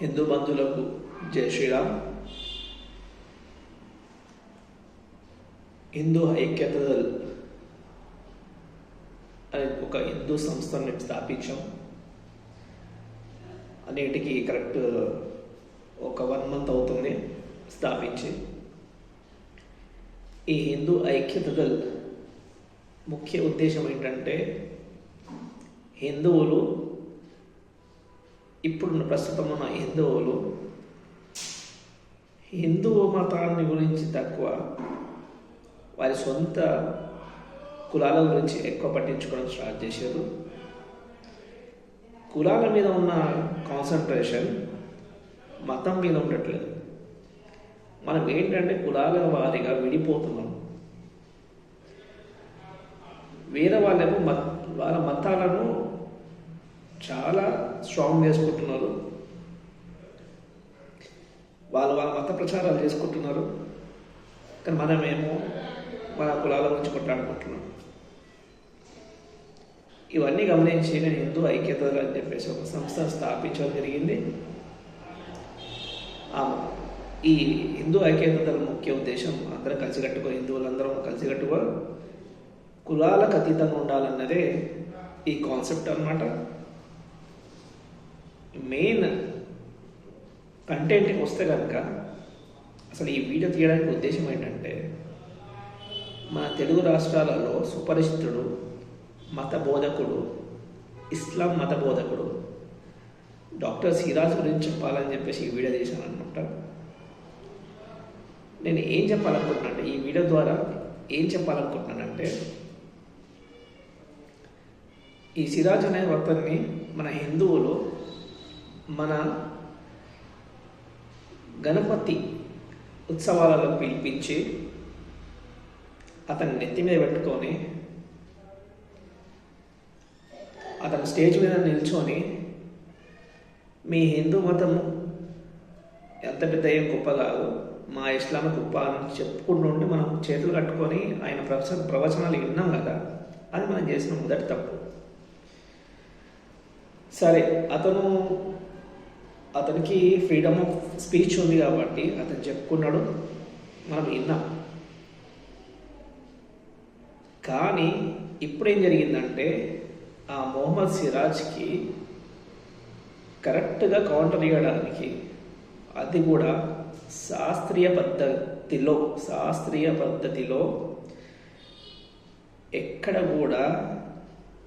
హిందూ బంధువులకు జై శ్రీరామ్. హిందూ ఐక్యత దళ్ అనే ఒక హిందూ సంస్థను మేము స్థాపించాం. అన్నిటికీ కరెక్ట్ ఒక వన్ మంత్ అవుతుంది స్థాపించి. ఈ హిందూ ఐక్యత దళ్ ముఖ్య ఉద్దేశం ఏంటంటే హిందువులు ఇప్పుడున్న ప్రస్తుతం ఉన్న హిందువులు హిందూ మతాన్ని గురించి తక్కువ వారి సొంత కులాల గురించి ఎక్కువ పట్టించుకోవడం స్టార్ట్ చేశారు. కులాల మీద ఉన్న కాన్సన్ట్రేషన్ మతం మీద ఉండట్లేదు. మనం ఏంటంటే కులాల వారిగా విడిపోతున్నాం. వేరే వాళ్ళేమో మత వాళ్ళ మతాలను చాలా స్ట్రాంగ్ చేసుకుంటున్నారు. వాళ్ళు వాళ్ళ మత ప్రచారాలు చేసుకుంటున్నారు. కానీ మనమేమో మన కులాల గురించి కొట్లాడుకుంటున్నాం. ఇవన్నీ గమనించి నేను హిందూ ఐక్యత అని చెప్పేసి ఒక సంస్థ స్థాపించడం జరిగింది. ఈ హిందూ ఐక్యత దళ ముఖ్య ఉద్దేశం అందరం కలిసికట్టుగా హిందువులందరం కలిసికట్టుగా కులాలకు అతీతంగా ఉండాలన్నదే ఈ కాన్సెప్ట్ అన్నమాట. మెయిన్ కంటెంట్కి వస్తే కనుక అసలు ఈ వీడియో తీయడానికి ఉద్దేశం ఏంటంటే మన తెలుగు రాష్ట్రాలలో సుపరిచితుడు మత బోధకుడు ఇస్లాం మత బోధకుడు డాక్టర్ సిరాజ్ గురించి చెప్పాలని చెప్పేసి ఈ వీడియో చేశాను అనమాట నేను ఏం చెప్పాలనుకుంటున్నాను ఈ వీడియో ద్వారా ఏం చెప్పాలనుకుంటున్నానంటే ఈ సిరాజ్ అనే వర్తన్ని మన హిందువులు మన గణపతి ఉత్సవాలలో పిలిపించి అతను నెత్తి మీద పెట్టుకొని అతను స్టేజ్ మీద నిల్చొని మీ హిందూ మతము ఎంత పెద్ద ఏం గొప్ప కాదు. మా ఇస్లాం గొప్ప అని చెప్పుకుంటూ ఉంటే మనం చేతులు కట్టుకొని ఆయన ప్రవచన ప్రవచనాలు విన్నాం కదా. అది మనం చేసిన మొదటి తప్పు. సరే అతను అతనికి ఫ్రీడమ్ ఆఫ్ స్పీచ్ ఉంది కాబట్టి అతను చెప్పుకున్నాడు మనం విన్నాం. కానీ ఇప్పుడేం జరిగిందంటే ఆ మొహమ్మద్ సిరాజ్కి కరెక్ట్గా కౌంటర్ ఇవ్వడానికి అది కూడా శాస్త్రీయ పద్ధతిలో శాస్త్రీయ పద్ధతిలో ఎక్కడ కూడా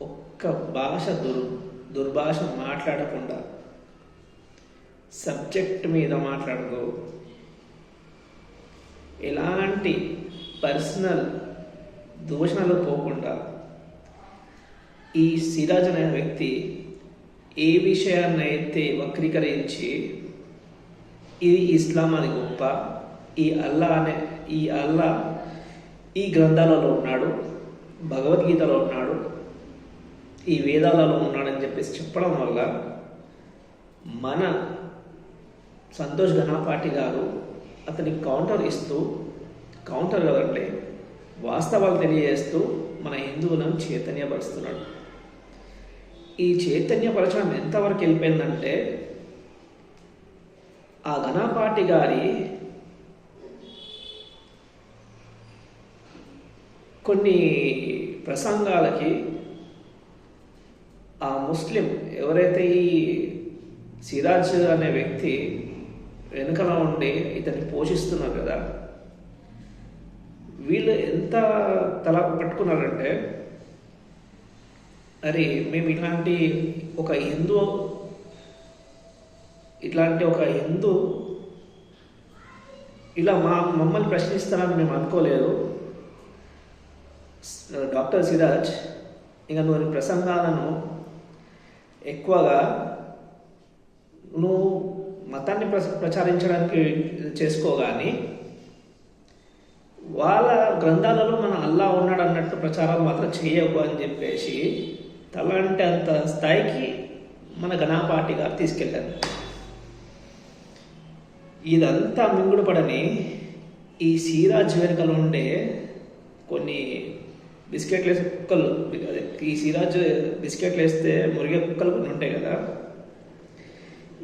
ఒక్క భాష దుర్ దుర్భాష మాట్లాడకుండా సబ్జెక్ట్ మీద మాట్లాడుకో. ఎలాంటి పర్సనల్ దూషణలు పోకుండా ఈ సిరాజ్ అనే వ్యక్తి ఏ విషయాన్నైతే వక్రీకరించి ఇది ఇస్లాం అది గొప్ప ఈ అల్లా అనే ఈ అల్లా ఈ గ్రంథాలలో ఉన్నాడు భగవద్గీతలో ఉన్నాడు ఈ వేదాలలో ఉన్నాడని చెప్పేసి చెప్పడం వల్ల మన సంతోష్ ఘనాపాటి గారు అతనికి కౌంటర్ ఇస్తూ కౌంటర్ కదంటే వాస్తవాలు తెలియజేస్తూ మన హిందువులను చైతన్యపరుస్తున్నాడు. ఈ చైతన్యపరచడం ఎంతవరకు వెళ్ళిపోయిందంటే ఆ ఘనపాటి గారి కొన్ని ప్రసంగాలకి ఆ ముస్లిం ఎవరైతే ఈ సిరాజ్ అనే వ్యక్తి వెనుకల ఉండి ఇతన్ని పోషిస్తున్నారు కదా. వీళ్ళు ఎంత తల పట్టుకున్నారంటే అరే మేము ఇలాంటి ఒక హిందూ ఇట్లాంటి ఒక హిందూ ఇలా మా మమ్మల్ని ప్రశ్నిస్తారని మేము అనుకోలేదు. డాక్టర్ సిరాజ్ ఇంకా నువ్వు ప్రసంగాలను ఎక్కువగా నువ్వు మతాన్ని ప్రచారించడానికి చేసుకోగాని వాళ్ళ గ్రంథాలలో మన అల్లా ఉన్నాడు అన్నట్టు ప్రచారం మాత్రం చేయకు అని చెప్పేసి తలంటే అంత స్థాయికి మన ఘనాపాటి గారు తీసుకెళ్ళారు. ఇదంతా మింగుడు పడని ఈ సిరాజ్ వెనుకలు ఉండే కొన్ని బిస్కెట్లు వేసే కుక్కలు అదే ఈ సిరాజ్ బిస్కెట్లు వేస్తే మురిగే కుక్కలు కొన్ని ఉంటాయి కదా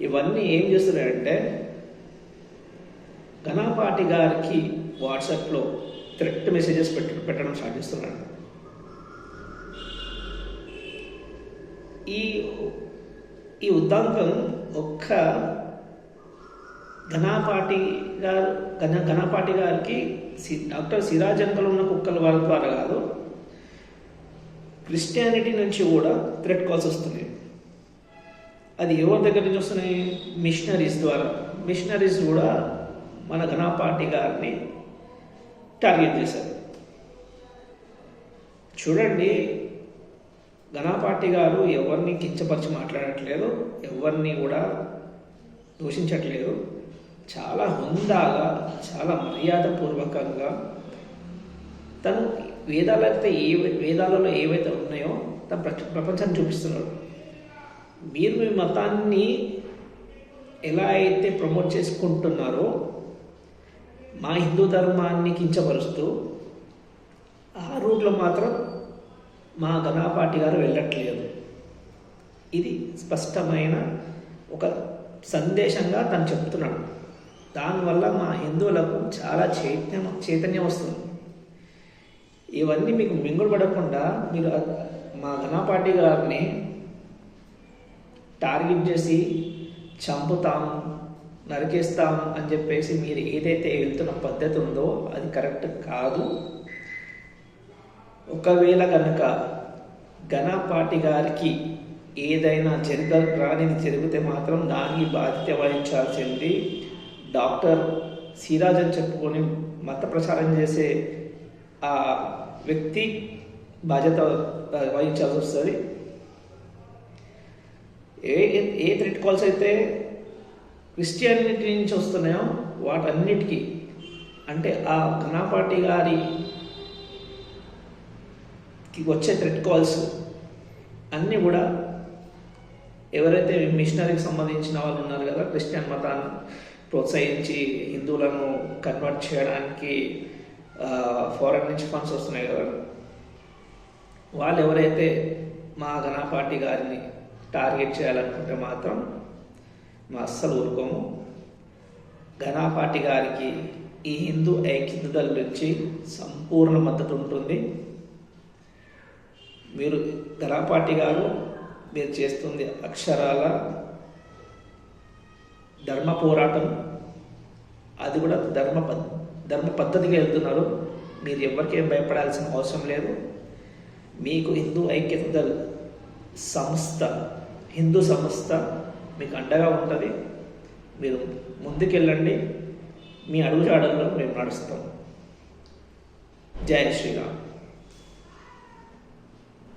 ఇవన్నీ ఏం చేస్తున్నాయంటే ఘనాపాటి గారికి వాట్సాప్లో థ్రెట్ మెసేజెస్ పెట్ట పెట్టడం స్టార్ట్ చేస్తున్నాడు ఈ ఈ ఉద్దాంతం ఒక్క ఘనాపాటి గారు ఘన ఘనపాటి గారికి సి- డాక్టర్ సిరాజ్ అంకల్ ఉన్న కుక్కల వారి ద్వారా కాదు క్రిస్టియానిటీ నుంచి కూడా థ్రెట్ కాల్స్ వస్తున్నాయి. అది ఎవరి దగ్గర నుంచి వస్తున్నాయి. మిషనరీస్ ద్వారా. మిషనరీస్ కూడా మన ఘనపాటి గారిని టార్గెట్ చేశారు. చూడండి ఘనపాటి గారు ఎవరిని కించపరిచి మాట్లాడట్లేదు ఎవరిని కూడా దూషించట్లేదు. చాలా హుందాగా చాలా మర్యాదపూర్వకంగా తను వేదాలైతే ఏ వేదాలలో ఏవైతే ఉన్నాయో తన ప్రపంచాన్ని చూపిస్తున్నాడు. మీరు మీ మతాన్ని ఎలా అయితే ప్రమోట్ చేసుకుంటున్నారో మా హిందూ ధర్మాన్ని కించపరుస్తూ ఆ రూట్లో మాత్రం మా ఘనాపాటి గారు వెళ్ళట్లేదు. ఇది స్పష్టమైన ఒక సందేశంగా తను చెప్తున్నాడు. దానివల్ల మా హిందువులకు చాలా చైతన్యం చైతన్యం వస్తుంది. ఇవన్నీ మీకు మింగుడు పడకుండా మీరు మా ఘనాపాటి గారిని టార్గెట్ చేసి చంపుతాం నరికేస్తాం అని చెప్పేసి మీరు ఏదైతే వెళ్తున్న పద్ధతి ఉందో అది కరెక్ట్ కాదు. ఒకవేళ కనుక ఘనపాటి గారికి ఏదైనా జరగ రానిది జరిగితే మాత్రం దానికి బాధ్యత వహించాల్సింది డాక్టర్ సిరాజ్ అని చెప్పుకొని మత ప్రచారం చేసే ఆ వ్యక్తి బాధ్యత వహించాల్సి వస్తుంది. ఏ ఏ థ్రెడ్ కాల్స్ అయితే క్రిస్టియానిటీ నుంచి వస్తున్నాయో వాటన్నిటికీ అంటే ఆ ఘనాపాటి గారికి వచ్చే థ్రెడ్ కాల్స్ అన్నీ కూడా ఎవరైతే మిషనరీకి సంబంధించిన వాళ్ళు ఉన్నారు కదా క్రిస్టియన్ మతాన్ని ప్రోత్సహించి హిందువులను కన్వర్ట్ చేయడానికి ఫారెన్ నుంచి ఫండ్స్ వస్తున్నాయి కదా వాళ్ళు ఎవరైతే మా గణపాటి గారిని టార్గెట్ చేయాలనుకుంటే మాత్రం మా అస్సలు ఊరుకోము. ఘనాపాటి గారికి ఈ హిందూ ఐక్యతల నుంచి సంపూర్ణ మద్దతు ఉంటుంది. మీరు ఘనాపాటి గారు మీరు చేస్తుంది అక్షరాల ధర్మ పోరాటం. అది కూడా ధర్మ పద్ ధర్మ పద్ధతిగా వెళ్తున్నారు. మీరు ఎవరికేం భయపడాల్సిన అవసరం లేదు. మీకు హిందూ ఐక్యత సంస్థ హిందూ సంస్థ మీకు అండగా ఉంటుంది. మీరు ముందుకెళ్ళండి. మీ అడుగుజాడల్లో మేము నడుస్తాం. జై శ్రీరామ్.